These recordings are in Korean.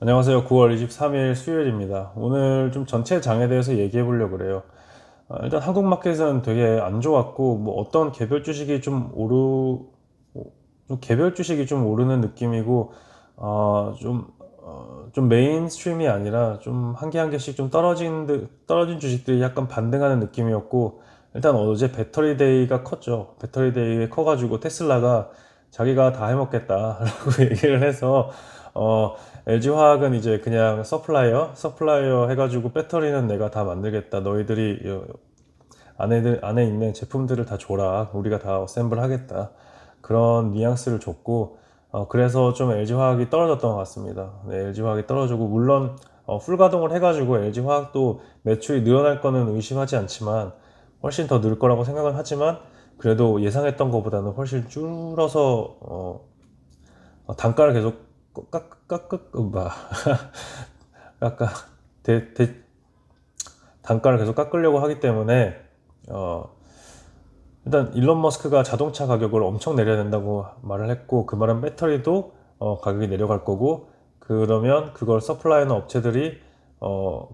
안녕하세요. 9월 23일 수요일입니다. 오늘 좀 전체 장에 대해서 얘기해 보려고 그래요. 아, 일단 한국 마켓은 되게 안 좋았고, 뭐 어떤 개별 주식이 좀 오르, 좀 개별 주식이 좀 오르는 느낌이고, 어, 좀, 어, 좀 메인스트림이 아니라 좀 한 개 한 개씩 좀 떨어진, 듯- 떨어진 주식들이 약간 반등하는 느낌이었고, 일단 어제 배터리 데이가 컸죠. 배터리 데이에 커가지고 테슬라가 자기가 다 해먹겠다라고 얘기를 해서, 어, LG화학은 이제 그냥 서플라이어, 서플라이어 해가지고 배터리는 내가 다 만들겠다. 너희들이 어, 안에, 안에 있는 제품들을 다 줘라. 우리가 다 어셈블 하겠다. 그런 뉘앙스를 줬고, 어, 그래서 좀 LG화학이 떨어졌던 것 같습니다. 네, LG화학이 떨어지고, 물론, 어, 풀가동을 해가지고 LG화학도 매출이 늘어날 거는 의심하지 않지만, 훨씬 더 늘 거라고 생각은 하지만, 그래도 예상했던 것보다는 훨씬 줄어서, 어, 어, 단가를 계속 깎, 깎, 깎, 뭐, 깎아, 대, 대, 단가를 계속 깎으려고 하기 때문에, 어, 일단 일론 머스크가 자동차 가격을 엄청 내려야 된다고 말을 했고 그 말은 배터리도 어, 가격이 내려갈 거고 그러면 그걸 서플라이하는 업체들이 어,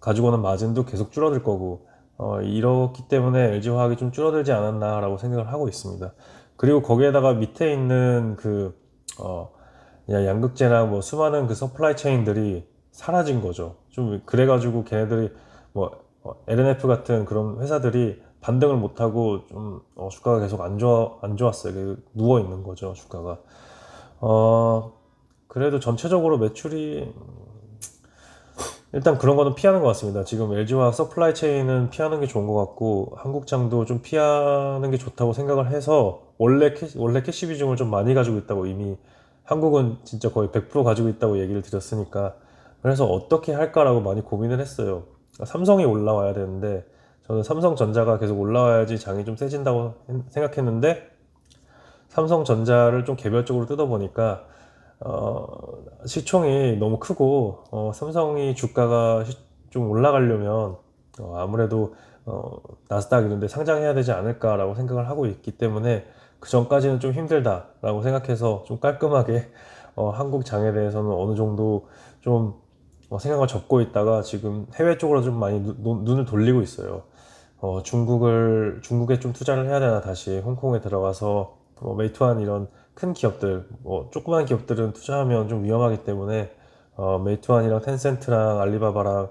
가지고 오는 마진도 계속 줄어들 거고 어, 이렇기 때문에 LG화학이 좀 줄어들지 않았나라고 생각을 하고 있습니다. 그리고 거기에다가 밑에 있는 그 어, 양극재나 뭐 수많은 그 서플라이 체인들이 사라진 거죠. 좀 그래가지고 걔네들이 뭐 어, LNF 같은 그런 회사들이 반등을 못하고 좀 어, 주가가 계속 안 좋아 안 좋았어요. 그 누워 있는 거죠 주가가. 어 그래도 전체적으로 매출이 일단 그런 거는 피하는 것 같습니다. 지금 LG화학 서플라이 체인은 피하는 게 좋은 것 같고 한국장도 좀 피하는 게 좋다고 생각을 해서 원래 캐, 원래 캐시 비중을 좀 많이 가지고 있다고 이미 한국은 진짜 거의 100% 가지고 있다고 얘기를 드렸으니까 그래서 어떻게 할까라고 많이 고민을 했어요. 삼성이 올라와야 되는데 저는 삼성전자가 계속 올라와야지 장이 좀 세진다고 생각했는데 삼성전자를 좀 개별적으로 뜯어보니까 어, 시총이 너무 크고 어, 삼성이 주가가 시- 좀 올라가려면 어, 아무래도 어, 나스닥 이런 데 상장해야 되지 않을까라고 생각을 하고 있기 때문에 그 전까지는 좀 힘들다라고 생각해서 좀 깔끔하게 어, 한국 장에 대해서는 어느 정도 좀 어, 생각을 접고 있다가 지금 해외 쪽으로 좀 많이 누- 눈- 눈을 돌리고 있어요. 어, 중국을, 중국에 좀 투자를 해야 되나, 다시 홍콩에 들어가서, 뭐, 메이투안 이런 큰 기업들, 뭐, 조그만 기업들은 투자하면 좀 위험하기 때문에, 어, 메이투안이랑 텐센트랑 알리바바랑,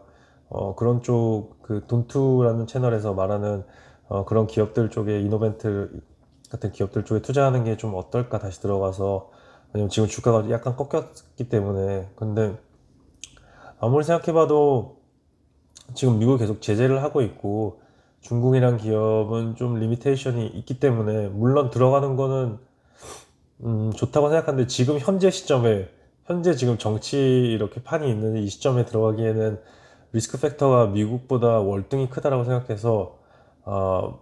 어, 그런 쪽, 그, 돈투라는 채널에서 말하는, 어, 그런 기업들 쪽에, 이노벤트 같은 기업들 쪽에 투자하는 게 좀 어떨까, 다시 들어가서, 왜냐면 지금 주가가 약간 꺾였기 때문에, 근데, 아무리 생각해봐도, 지금 미국이 계속 제재를 하고 있고 중국이란 기업은 좀 리미테이션이 있기 때문에 물론 들어가는 거는 음, 좋다고 생각하는데 지금 현재 시점에 현재 지금 정치 이렇게 판이 있는 이 시점에 들어가기에는 리스크 팩터가 미국보다 월등히 크다라고 생각해서 어,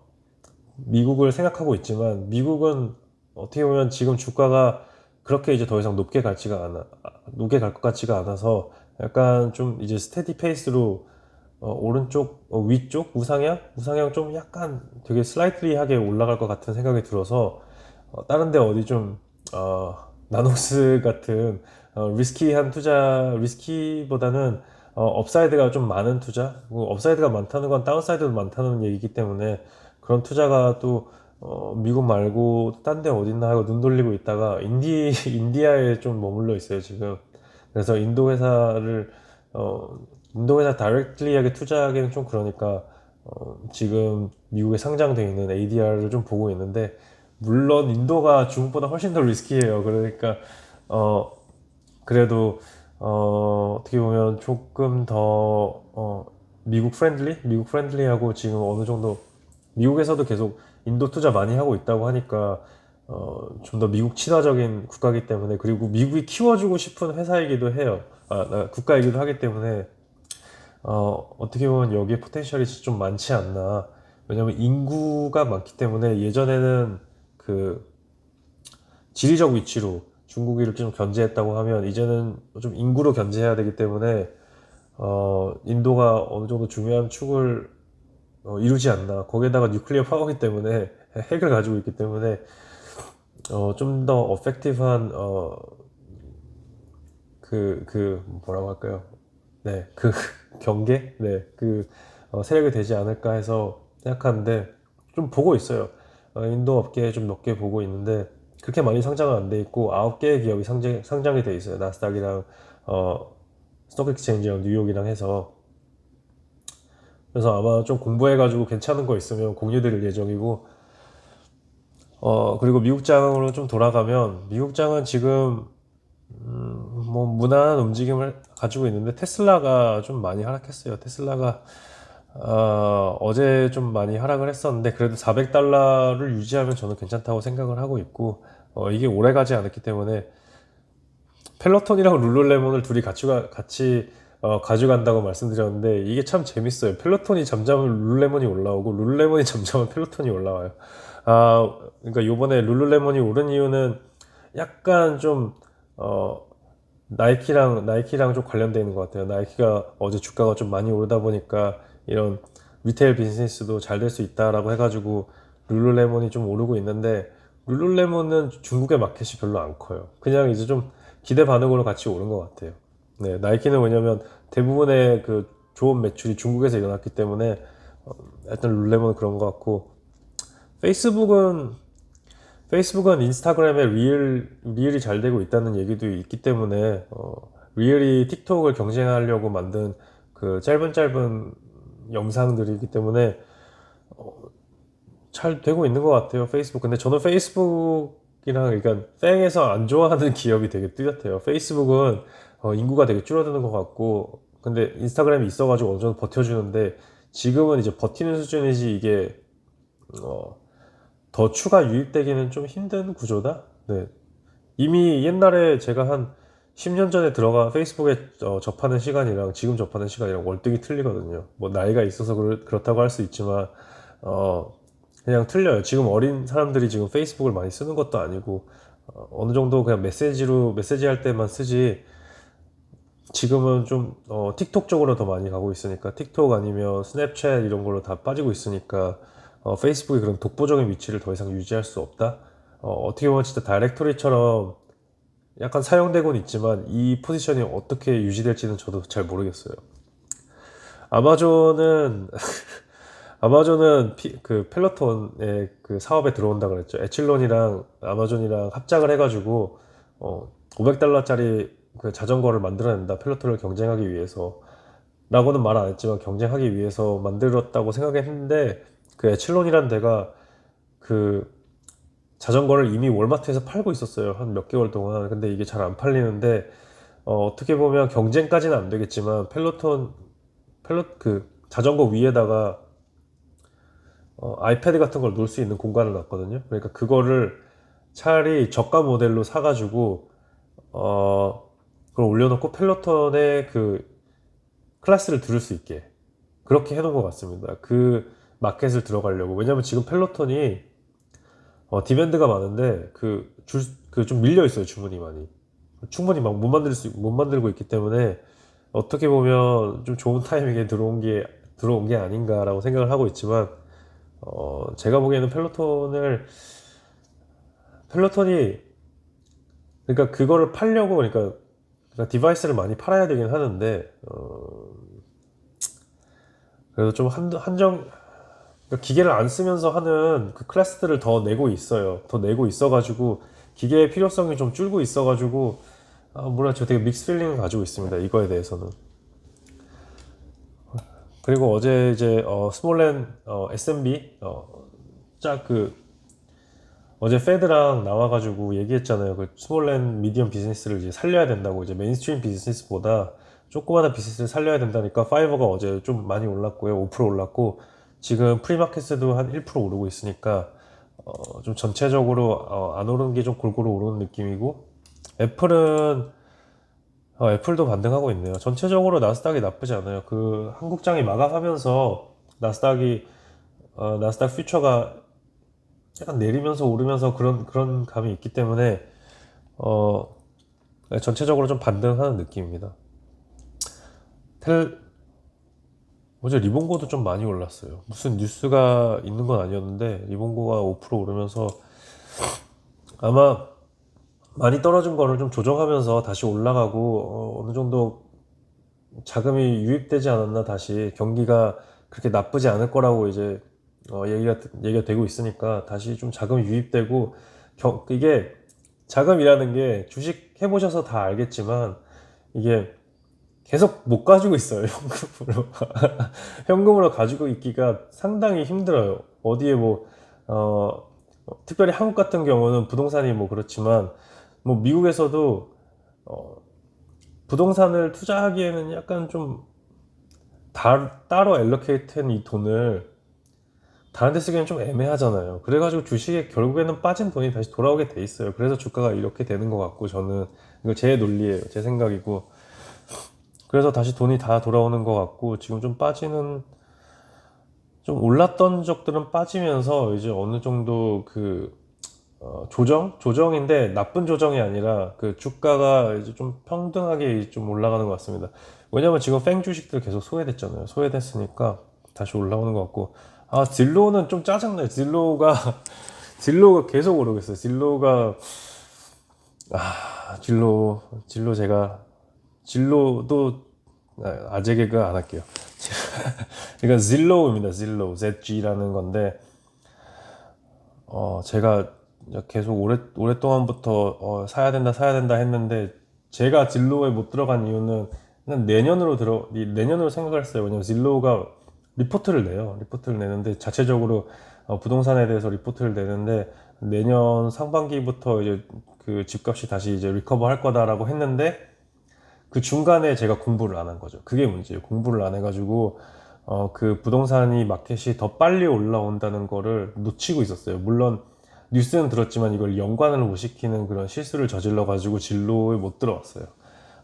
미국을 생각하고 있지만 미국은 어떻게 보면 지금 주가가 그렇게 이제 더 이상 높게 갈지가 않아 아, 높게 갈 것 같지가 않아서 약간 좀 이제 스테디 페이스로 어, 오른쪽, 어, 위쪽, 우상향? 우상향 좀 약간 되게 슬라이트리하게 올라갈 것 같은 생각이 들어서, 어, 다른 데 어디 좀, 어, 나노스 같은, 어, 리스키한 투자, 리스키보다는, 어, 업사이드가 좀 많은 투자? 뭐 업사이드가 많다는 건 다운사이드도 많다는 얘기이기 때문에, 그런 투자가 또, 어, 미국 말고 딴 데 어딨나 하고 눈 돌리고 있다가, 인디, 인디아에 좀 머물러 있어요, 지금. 그래서 인도 회사를, 어, 인도 회사 다이렉트리하게 투자하기는 좀 그러니까 어, 지금 미국에 상장되어 있는 ADR을 좀 보고 있는데 물론 인도가 중국보다 훨씬 더 리스키해요. 그러니까 어 그래도 어 어떻게 보면 조금 더 어, 미국 프렌들리? 미국 프렌들리하고 지금 어느 정도 미국에서도 계속 인도 투자 많이 하고 있다고 하니까 어, 좀 더 미국 친화적인 국가이기 때문에 그리고 미국이 키워주고 싶은 회사이기도 해요. 아, 아, 국가이기도 하기 때문에 어, 어떻게 보면 여기에 포텐셜이 좀 많지 않나. 왜냐면 인구가 많기 때문에 예전에는 그 지리적 위치로 중국이를 좀 견제했다고 하면 이제는 좀 인구로 견제해야 되기 때문에 어, 인도가 어느 정도 중요한 축을 어, 이루지 않나. 거기에다가 뉴클리어 파워기 때문에 핵을 가지고 있기 때문에 어, 좀 더 어펙티브한 어, 그, 그, 뭐라고 할까요? 네, 그 경계? 네, 그 어, 세력이 되지 않을까 해서 생각하는데 좀 보고 있어요. 어, 인도 업계 좀몇개 보고 있는데 그렇게 많이 상장은 안 돼 있고 아홉 개의 기업이 상장, 상장이 돼 있어요. 나스닥이랑 어, 스톡 익스체인지랑 뉴욕이랑 해서 그래서 아마 좀 공부해가지고 괜찮은 거 있으면 공유드릴 예정이고 어 그리고 미국장으로 좀 돌아가면 미국장은 지금 음, 뭐 무난한 움직임을 가지고 있는데 테슬라가 좀 많이 하락했어요. 테슬라가 어, 어제 좀 많이 하락을 했었는데 그래도 400달러를 유지하면 저는 괜찮다고 생각을 하고 있고 어, 이게 오래 가지 않았기 때문에 펠로톤이랑 룰루레몬을 둘이 같이 가, 같이 어, 가져간다고 말씀드렸는데 이게 참 재밌어요. 펠로톤이 잠잠하면 룰루레몬이 올라오고 룰루레몬이 잠잠하면 펠로톤이 올라와요. 아, 그러니까 요번에 룰루레몬이 오른 이유는 약간 좀 어, 나이키랑 나이키랑 좀 관련돼 있는 것 같아요. 나이키가 어제 주가가 좀 많이 오르다 보니까 이런 리테일 비즈니스도 잘 될 수 있다라고 해가지고 룰루레몬이 좀 오르고 있는데 룰루레몬은 중국의 마켓이 별로 안 커요. 그냥 이제 좀 기대 반응으로 같이 오른 것 같아요. 네, 나이키는 왜냐면 대부분의 그 좋은 매출이 중국에서 일어났기 때문에 어, 일단 룰루레몬은 그런 것 같고 페이스북은 페이스북은 인스타그램에 리일 리일이 잘 되고 있다는 얘기도 있기 때문에 어, 리일이 틱톡을 경쟁하려고 만든 그 짧은 짧은 영상들이기 때문에 어, 잘 되고 있는 것 같아요 페이스북 근데 저는 페이스북이랑 그러니까 땡에서 안 좋아하는 기업이 되게 뚜렷해요 페이스북은 어, 인구가 되게 줄어드는 것 같고 근데 인스타그램이 있어가지고 어느 정도 버텨주는데 지금은 이제 버티는 수준이지 이게 어, 더 추가 유입되기는 좀 힘든 구조다. 네. 이미 옛날에 제가 한 10년 전에 들어가 페이스북에 어, 접하는 시간이랑 지금 접하는 시간이랑 월등히 틀리거든요. 뭐 나이가 있어서 그렇, 그렇다고 할 수 있지만 어, 그냥 틀려요. 지금 어린 사람들이 지금 페이스북을 많이 쓰는 것도 아니고 어, 어느 정도 그냥 메시지로 메시지 할 때만 쓰지 지금은 좀 어, 틱톡 쪽으로 더 많이 가고 있으니까 틱톡 아니면 스냅챗 이런 걸로 다 빠지고 있으니까 어, 페이스북이 그런 독보적인 위치를 더 이상 유지할 수 없다. 어, 어떻게 보면 진짜 다이렉토리처럼 약간 사용되곤 있지만 이 포지션이 어떻게 유지될지는 저도 잘 모르겠어요. 아마존은 아마존은 피, 그 펠로톤의 그 사업에 들어온다 그랬죠. 에칠론이랑 아마존이랑 합작을 해가지고 어, 500달러짜리 그 자전거를 만들어낸다. 펠로톤을 경쟁하기 위해서. 라고는 말 안 했지만 경쟁하기 위해서 만들었다고 생각했는데 그 에칠론이라는 데가 그 자전거를 이미 월마트에서 팔고 있었어요. 한 몇 개월 동안. 근데 이게 잘 안 팔리는데 어, 떻게 보면 경쟁까지는 안 되겠지만 펠로톤 펠로 그 자전거 위에다가 어, 아이패드 같은 걸 놓을 수 있는 공간을 놨거든요. 그러니까 그거를 차라리 저가 모델로 사가지고 어 그걸 올려놓고 펠로톤의 그 클래스를 들을 수 있게 그렇게 해놓은 것 같습니다. 그 마켓을 들어가려고. 왜냐면 지금 펠로톤이 어, 디밴드가 많은데 그 줄 그 좀 밀려 있어요 주문이 많이. 충분히 막 못 만들 수 못 만들고 있기 때문에 어떻게 보면 좀 좋은 타이밍에 들어온 게 들어온 게 아닌가라고 생각을 하고 있지만 어, 제가 보기에는 펠로톤을 펠로톤이 그러니까 그거를 팔려고 그러니까, 그러니까 디바이스를 많이 팔아야 되긴 하는데 어, 그래서 좀 한, 한정 그러니까 기계를 안 쓰면서 하는 그 클래스들을 더 내고 있어요. 더 내고 있어가지고 기계의 필요성이 좀 줄고 있어가지고 아, 뭐라 저 되게 믹스 필링을 가지고 있습니다. 이거에 대해서는. 그리고 어제 이제 어, 스몰렌 어, SMB 어, 짝그 어제 페드랑 나와가지고 얘기했잖아요. 그 스몰렌 미디엄 비즈니스를 이제 살려야 된다고 이제 메인스트림 비즈니스보다 조그마한 비즈니스를 살려야 된다니까 파이버가 어제 좀 많이 올랐고요. 5% 올랐고 지금 프리마켓에도 한 1% 오르고 있으니까 어, 좀 전체적으로 어, 안 오르는 게 좀 골고루 오르는 느낌이고 애플은 어, 애플도 반등하고 있네요. 전체적으로 나스닥이 나쁘지 않아요. 그 한국장이 마감하면서 나스닥이 어, 나스닥 퓨처가 약간 내리면서 오르면서 그런 그런 감이 있기 때문에 어, 전체적으로 좀 반등하는 느낌입니다. 텔, 어제 리본고도 좀 많이 올랐어요. 무슨 뉴스가 있는 건 아니었는데 리본고가 5% 오르면서 아마 많이 떨어진 거를 좀 조정하면서 다시 올라가고 어, 느 정도 자금이 유입되지 않았나 다시 경기가 그렇게 나쁘지 않을 거라고 이제 어, 얘기가 얘기가 되고 있으니까 다시 좀 자금이 유입되고 경, 이게 자금이라는 게 주식 해보셔서 다 알겠지만 이게 계속 못 가지고 있어요 현금으로 현금으로 가지고 있기가 상당히 힘들어요 어디에 뭐 어, 특별히 한국 같은 경우는 부동산이 뭐 그렇지만 뭐 미국에서도 어, 부동산을 투자하기에는 약간 좀 다, 따로 엘로케이트한 이 돈을 다른 데 쓰기엔 좀 애매하잖아요. 그래가지고 주식에 결국에는 빠진 돈이 다시 돌아오게 돼 있어요. 그래서 주가가 이렇게 되는 것 같고 저는 이거 제 논리예요. 제 생각이고 그래서 다시 돈이 다 돌아오는 것 같고 지금 좀 빠지는 좀 올랐던 적들은 빠지면서 이제 어느 정도 그 어, 조정 조정인데 나쁜 조정이 아니라 그 주가가 이제 좀 평등하게 좀 올라가는 것 같습니다. 왜냐면 지금 팽 주식들 계속 소외됐잖아요. 소외됐으니까 다시 올라오는 것 같고 아 딜로는 좀 짜증나요. 딜로가 딜로가 계속 오르고 있어요. 딜로가 아 딜로 딜로 제가 딜로도 아, 아재 개그 안 할게요. 이건 zillow입니다. zillow, zg라는 건데 어 제가 계속 오래 오랫동안부터 어, 사야 된다 사야 된다 했는데 제가 진로에 못 들어간 이유는 내년으로 들어 이- 내년으로 생각을 했어요. 왜냐면 진로가 리포트를 내요. 리포트를 내는데 자체적으로 어, 부동산에 대해서 리포트를 내는데 내년 상반기부터 이제 그 집값이 다시 이제 리커버 할 거다라고 했는데 그 중간에 제가 공부를 안 한 거죠. 그게 문제예요. 공부를 안 해가지고 어, 그 부동산이 마켓이 더 빨리 올라온다는 거를 놓치고 있었어요. 물론 뉴스는 들었지만 이걸 연관을 못 시키는 그런 실수를 저질러 가지고 진로에 못 들어왔어요.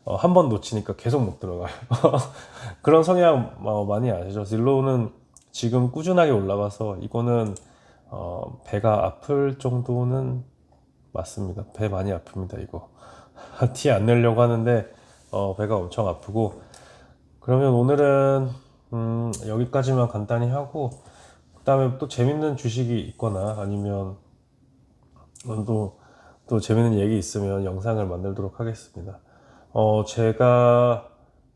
어, 한 번 놓치니까 계속 못 들어가요. 그런 성향 어, 많이 아시죠? 진로는 지금 꾸준하게 올라가서 이거는 어, 배가 아플 정도는 맞습니다. 배 많이 아픕니다. 이거 티 안 내려고 하는데 어, 배가 엄청 아프고 그러면 오늘은 음, 여기까지만 간단히 하고 그 다음에 또 재밌는 주식이 있거나 아니면 또, 또 재밌는 얘기 있으면 영상을 만들도록 하겠습니다. 어, 제가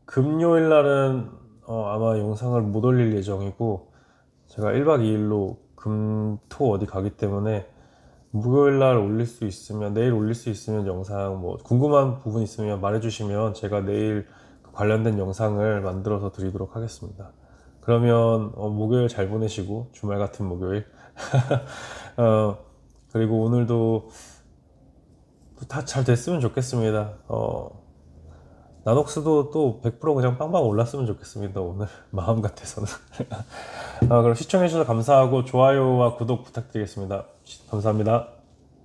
금요일 날은 어, 아마 영상을 못 올릴 예정이고 제가 1박 2일로 금, 토 어디 가기 때문에 목요일 날 올릴 수 있으면 내일 올릴 수 있으면 영상 뭐 궁금한 부분 있으면 말해주시면 제가 내일 그 관련된 영상을 만들어서 드리도록 하겠습니다. 그러면 어, 목요일 잘 보내시고 주말 같은 목요일 어, 그리고 오늘도 다 잘 됐으면 좋겠습니다. 어, 나녹스도 또 100% 그냥 빵빵 올랐으면 좋겠습니다. 오늘 마음 같아서는. 아, 그럼 시청해주셔서 감사하고 좋아요와 구독 부탁드리겠습니다. 감사합니다.